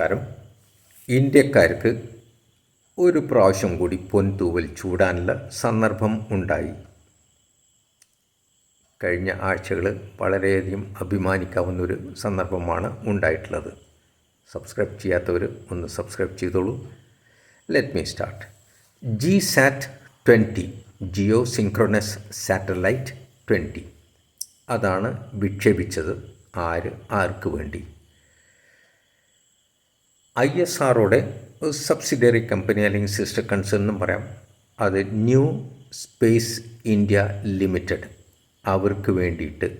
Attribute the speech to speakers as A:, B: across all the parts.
A: നമസ്കാരം. ഇന്ത്യക്കാർക്ക് ഒരു പ്രാവശ്യം കൂടി പൊൻതൂവൽ ചൂടാനുള്ള സന്ദർഭം ഉണ്ടായി. കഴിഞ്ഞ ആഴ്ചകൾ വളരെയധികം അഭിമാനിക്കാവുന്ന ഒരു സന്ദർഭമാണ് ഉണ്ടായിട്ടുള്ളത്. സബ്സ്ക്രൈബ് ചെയ്യാത്തവർ ഒന്ന് സബ്സ്ക്രൈബ് ചെയ്തോളൂ. Let me start G SAT twenty geosynchronous satellite twenty അതാണ് വിക്ഷേപിച്ചത് ആര് ആർക്ക് വേണ്ടി? ഐ എസ് ആറോടെ സബ്സിഡറി കമ്പനി അല്ലെങ്കിൽ സിസ്റ്റർ കൺസേൺ എന്നും പറയാം. അത് ന്യൂ സ്പേസ് ഇന്ത്യ ലിമിറ്റഡ് അവർക്ക് വേണ്ടിയിട്ട്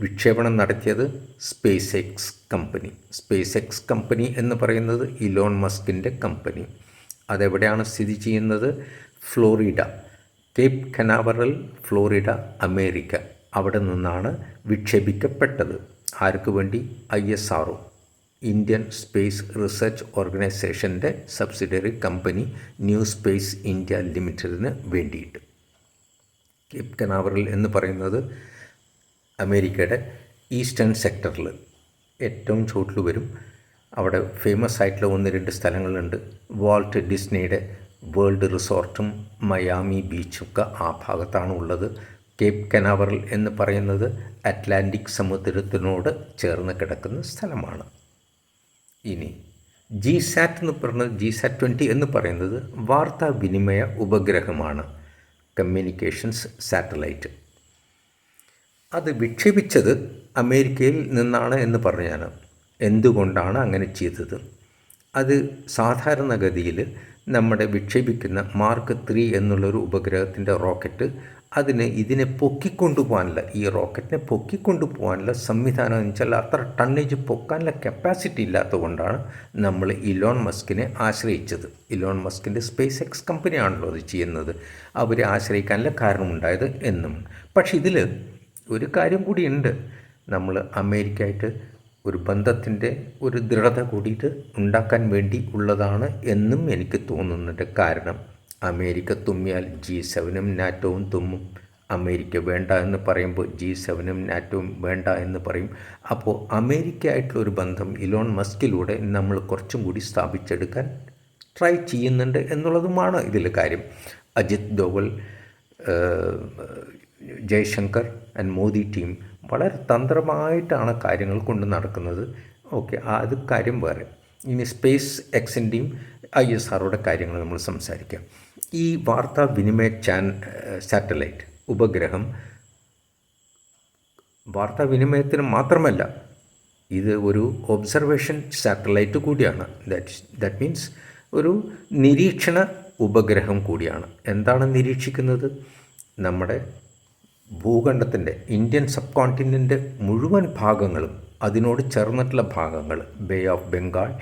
A: വിക്ഷേപണം നടത്തിയത് SpaceX company SpaceX company എന്ന് പറയുന്നത് ഇലോൺ മസ്കിന്റെ കമ്പനി അതെവിടെയാണ് സ്ഥിതി ചെയ്യുന്നത്? Florida. Cape Canaveral Florida America. അവിടെ നിന്നാണ് വിക്ഷേപിക്കപ്പെട്ടത്. ആർക്ക് വേണ്ടി I S R Indian space research ഓർഗനൈസേഷന്റെ subsidiary company New Space India ലിമിറ്റഡിന് വേണ്ടിയിട്ട്. കേപ്പ് കനാവറൽ എന്ന് പറയുന്നത് അമേരിക്കയുടെ ഈസ്റ്റേൺ സെക്ടറിൽ ഏറ്റവും ചുവട്ടിൽ വരും. അവിടെ ഫേമസ് ആയിട്ടുള്ള ഒന്ന് രണ്ട് സ്ഥലങ്ങളുണ്ട്. വാൾട്ട് ഡിസ്നിയുടെ വേൾഡ് റിസോർട്ടും മയാമി ബീച്ചൊക്കെ ആ ഭാഗത്താണ് ഉള്ളത്. കേപ്പ് കനാവറൽ എന്ന് പറയുന്നത് അറ്റ്ലാന്റിക് സമുദ്രത്തിനോട് ചേർന്ന് കിടക്കുന്ന സ്ഥലമാണ്. ഇനി ജി സാറ്റ് എന്ന് പറയുന്നത് ജി സാറ്റ് ട്വന്റി എന്ന് പറയുന്നത് വാർത്താവിനിമയ ഉപഗ്രഹമാണ്. കമ്മ്യൂണിക്കേഷൻസ് സാറ്റലൈറ്റ് അത് വിക്ഷേപിച്ചത് അമേരിക്കയിൽ നിന്നാണ് എന്ന് പറഞ്ഞാണ് എന്തുകൊണ്ടാണ് അങ്ങനെ ചെയ്തത്? അത് സാധാരണഗതിയിൽ നമ്മുടെ വിക്ഷേപിക്കുന്ന മാർക്ക് ത്രീ എന്നുള്ളൊരു ഉപഗ്രഹത്തിന്റെ റോക്കറ്റ് അതിന് ഇതിനെ പൊക്കിക്കൊണ്ടുപോകാനുള്ള ഈ റോക്കറ്റിനെ പൊക്കിക്കൊണ്ടുപോകാനുള്ള സംവിധാനം എന്ന് വെച്ചാൽ അത്ര ടണ്ണേജ് പൊക്കാനുള്ള കപ്പാസിറ്റി ഇല്ലാത്തതുകൊണ്ടാണ് നമ്മൾ ഇലോൺ മസ്കിനെ ആശ്രയിച്ചത്. ഇലോൺ മസ്കിന്റെ സ്പേസ് എക്സ് കമ്പനിയാണല്ലോ അത് ചെയ്യുന്നത്. അവരെ ആശ്രയിക്കാനുള്ള കാരണമുണ്ടായത് എന്നും. പക്ഷെ ഇതിൽ ഒരു കാര്യം കൂടിയുണ്ട്. നമ്മൾ അമേരിക്കയായിട്ട് ഒരു ബന്ധത്തിന്റെ ഒരു ദൃഢത കൂടിയിട്ട് ഉണ്ടാക്കാൻ വേണ്ടി ഉള്ളതാണ് എന്നും എനിക്ക് തോന്നുന്നുണ്ട് കാരണം അമേരിക്ക തുമ്മിയാൽ ജി സെവനും നാറ്റോവും തുമ്മും. അമേരിക്ക വേണ്ട എന്ന് പറയുമ്പോൾ ജി സെവനും നാറ്റോവും വേണ്ട എന്ന് പറയും. അപ്പോൾ ഒരു ബന്ധം ഇലോൺ മസ്കിലൂടെ നമ്മൾ കുറച്ചും കൂടി സ്ഥാപിച്ചെടുക്കാൻ ട്രൈ ചെയ്യുന്നുണ്ട് എന്നുള്ളതുമാണ് ഇതിൽ കാര്യം. അജിത് ഡോവൽ ജയശങ്കർ ആൻഡ് മോദി ടീം വളരെ തന്ത്രമായിട്ടാണ് കാര്യങ്ങൾ കൊണ്ട് നടക്കുന്നത്. ഓക്കെ അത് കാര്യം വേറെ. ഇനി സ്പേസ് എക്സിന്റെയും ഐ എസ് ആറോടെ കാര്യങ്ങൾ നമ്മൾ സംസാരിക്കാം. ഈ വാർത്താ വിനിമയ ചാൻ സാറ്റലൈറ്റ് ഉപഗ്രഹം വാർത്താ വിനിമയത്തിന് മാത്രമല്ല ഇത് ഒരു ഒബ്സർവേഷൻ സാറ്റലൈറ്റ് കൂടിയാണ്. ദാറ്റ് ദാറ്റ് മീൻസ് ഒരു നിരീക്ഷണ ഉപഗ്രഹം കൂടിയാണ്. എന്താണ് നിരീക്ഷിക്കുന്നത്? നമ്മുടെ ഭൂഖണ്ഡത്തിന്റെ ഇന്ത്യൻ സബ് കോണ്ടിനെന്റ് മുഴുവൻ ഭാഗങ്ങളും അതിനോട് ചേർന്നിട്ടുള്ള ഭാഗങ്ങൾ Bay of Bengal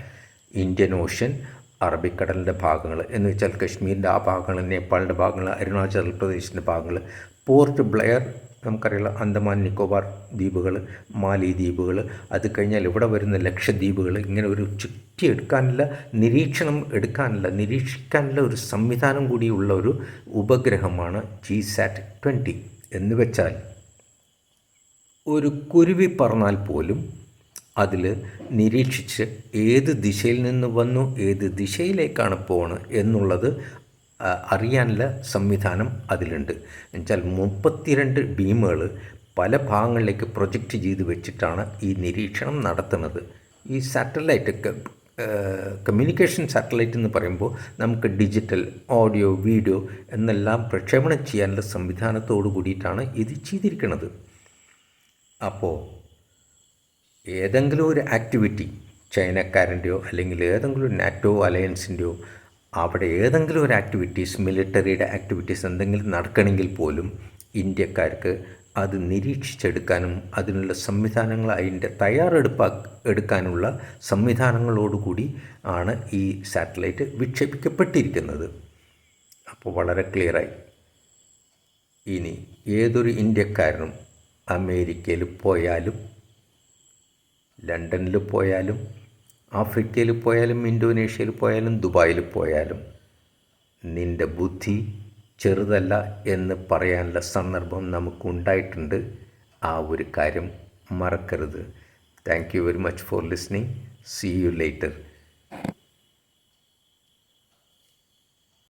A: Indian Ocean അറബിക്കടലിന്റെ ഭാഗങ്ങൾ. എന്ന് വെച്ചാൽ കശ്മീരിന്റെ ആ ഭാഗങ്ങൾ നേപ്പാളിന്റെ ഭാഗങ്ങൾ അരുണാചൽ പ്രദേശിന്റെ ഭാഗങ്ങൾ പോർട്ട് ബ്ലെയർ നമുക്കറിയാം അന്തമാൻ നിക്കോബാർ ദ്വീപുകൾ മാലി ദ്വീപുകൾ. അത് കഴിഞ്ഞാൽ ഇവിടെ വരുന്ന ലക്ഷദ്വീപുകൾ. ഇങ്ങനെ ഒരു ചുറ്റി എടുക്കാനില്ല നിരീക്ഷണം എടുക്കാനുള്ള നിരീക്ഷിക്കാനുള്ള ഒരു സംവിധാനം കൂടിയുള്ള ഒരു ഉപഗ്രഹമാണ് ജി സാറ്റ് ട്വന്റി എന്ന് വെച്ചാൽ ഒരു കുരുവി പറഞ്ഞാൽ പോലും അതിൽ നിരീക്ഷിച്ച് ഏത് ദിശയിൽ നിന്ന് വന്നു ഏത് ദിശയിലേക്കാണ് പോണത് എന്നുള്ളത് അറിയാനുള്ള സംവിധാനം അതിലുണ്ട്. എന്നുവെച്ചാൽ മുപ്പത്തിരണ്ട് ബീമുകൾ പല ഭാഗങ്ങളിലേക്ക് പ്രൊജക്റ്റ് ചെയ്ത് വെച്ചിട്ടാണ് ഈ നിരീക്ഷണം നടത്തുന്നത്. ഈ സാറ്റലൈറ്റ് കമ്മ്യൂണിക്കേഷൻ സാറ്റലൈറ്റ് എന്ന് പറയുമ്പോൾ നമുക്ക് ഡിജിറ്റൽ ഓഡിയോ വീഡിയോ എന്നെല്ലാം പ്രക്ഷേപണം ചെയ്യാനുള്ള സംവിധാനത്തോടു കൂടിയിട്ടാണ് ഇത് ചെയ്തിരിക്കുന്നത്. അപ്പോൾ ഏതെങ്കിലും ഒരു ആക്ടിവിറ്റി ചൈനക്കാരന്റെയോ അല്ലെങ്കിൽ ഏതെങ്കിലും നാറ്റോ അലയൻസിന്റെയോ അവിടെ ഏതെങ്കിലും ഒരു ആക്ടിവിറ്റീസ് മിലിറ്ററിയുടെ ആക്ടിവിറ്റീസ് എന്തെങ്കിലും നടക്കണമെങ്കിൽ പോലും ഇന്ത്യക്കാർക്ക് അത് നിരീക്ഷിച്ചെടുക്കാനും അതിനുള്ള സംവിധാനങ്ങൾ അതിന്റെ തയ്യാറെടുപ്പാ എടുക്കാനുള്ള സംവിധാനങ്ങളോടുകൂടി ആണ് ഈ സാറ്റലൈറ്റ് വിക്ഷേപിക്കപ്പെട്ടിരിക്കുന്നത്. അപ്പോൾ വളരെ ക്ലിയറായി. ഇനി ഏതൊരു ഇന്ത്യക്കാരനും അമേരിക്കയിൽ പോയാലും ലണ്ടനിൽ പോയാലും ആഫ്രിക്കയിൽ പോയാലും ഇന്തോനേഷ്യയിൽ പോയാലും ദുബായിൽ പോയാലും നിന്റെ ബുദ്ധി ചെറുതല്ല എന്ന് പറയാനുള്ള സന്ദർഭം നമുക്കുണ്ടായിട്ടുണ്ട്. ആ ഒരു കാര്യം മറക്കരുത്. Thank you very much for listening see you later